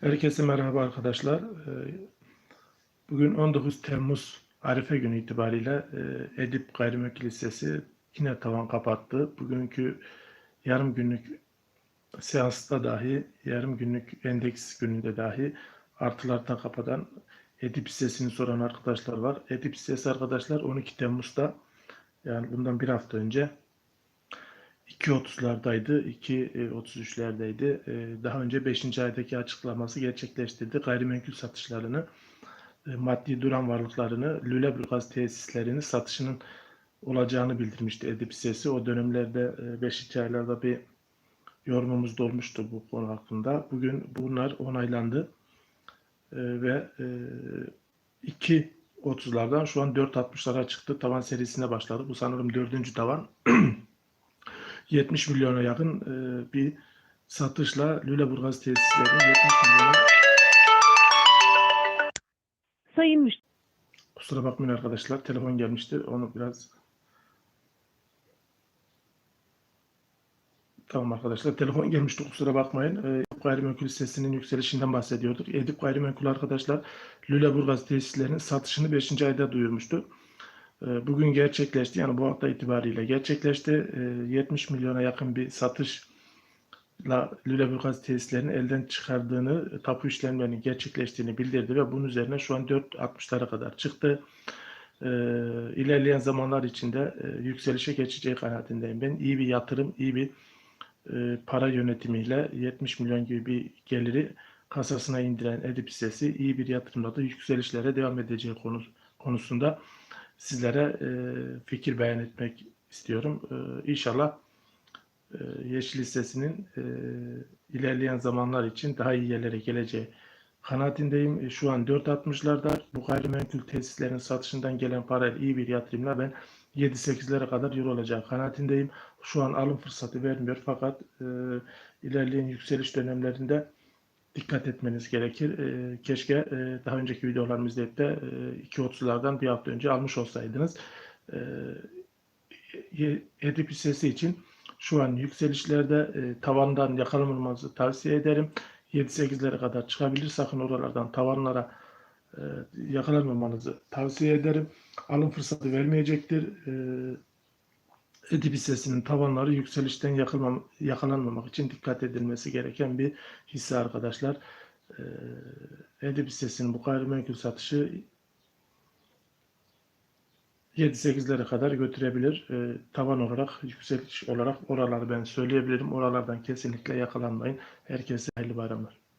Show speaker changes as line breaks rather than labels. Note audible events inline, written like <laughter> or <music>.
Herkese merhaba arkadaşlar. Ee, Bugün 19 Temmuz Arife günü itibariyle e, Edip Gayrimenkul Lisesi yine tavan kapattı. Bugünkü yarım günlük seansta dahi, yarım günlük endeks gününde dahi artılardan kapatan Edip Lisesi'ni soran arkadaşlar var. Edip Lisesi arkadaşlar 12 Temmuz'da yani bundan bir hafta önce 2.30'lardaydı, 2.33'lerdeydi. Ee, Daha önce 5. aydaki açıklaması gerçekleştirdi. Gayrimenkul satışlarını, e, maddi duran varlıklarını, Lüleburgaz tesislerini satışının olacağını bildirmişti Edip Sesi. O dönemlerde 5. aylarda bir yorumumuz da bu konu hakkında. Bugün bunlar onaylandı ve e, 2.30'lardan şu an 4.60'lara çıktı. Tavan serisine başladı. Bu sanırım dördüncü tavan. <clears throat> 70 milyona yakın e, bir satışla Lüleburgaz tesisleri 70 milyona
Sayın müşteri.
kusura bakmayın arkadaşlar telefon gelmişti onu biraz Tamam arkadaşlar telefon gelmişti kusura bakmayın. E, Gayrimenkul sesinin yükselişinden bahsediyorduk. Edip Gayrimenkul arkadaşlar Lüleburgaz tesislerinin satışını 5. ayda duyurmuştu. E, Bugün gerçekleşti yani bu hafta itibariyle gerçekleşti. E, 70 milyona yakın bir satışla Lüleburgaz tesislerini elden çıkardığını, tapu işlemlerinin gerçekleştiğini bildirdi ve bunun üzerine şu an 4.60'lara kadar çıktı. E, ilerleyen zamanlar içinde e, yükselişe geçeceği kanaatindeyim. Ben iyi bir yatırım, iyi bir e, para yönetimiyle 70 milyon gibi bir geliri kasasına indiren Edip hissesi iyi bir yatırımla da yükselişlere devam edeceği konu, konusunda sizlere e, fikir beyan etmek istiyorum. E, inşallah e, Yeşil hissesinin e, ilerleyen zamanlar için daha iyi yerlere geleceği kanaatindeyim. E, Şu an 4.60'larda bu gayrimenkul tesislerin satışından gelen parayla iyi bir yatırımla ben 7-8'lere kadar yol olacağı kanaatindeyim. Şu an alım fırsatı vermiyor fakat e, ilerleyen yükseliş dönemlerinde dikkat etmeniz gerekir. E, keşke e, daha önceki videolarımı izleyip de e, 2.30'lardan bir hafta önce almış olsaydınız. E, Ye- Edip için şu an yükselişlerde e, tavandan yakalanmanızı tavsiye ederim. 7-8'lere kadar çıkabilir. Sakın oralardan tavanlara e, yakalanmamanızı tavsiye ederim. Alım fırsatı vermeyecektir. E, Edip hissesinin tavanları yükselişten yakalanmamak için dikkat edilmesi gereken bir hisse arkadaşlar. E, Edip hissesinin bu gayrimenkul satışı 7-8'lere kadar götürebilir. E, tavan olarak, yükseliş olarak oraları ben söyleyebilirim. Oralardan kesinlikle yakalanmayın. Herkese hayırlı bayramlar.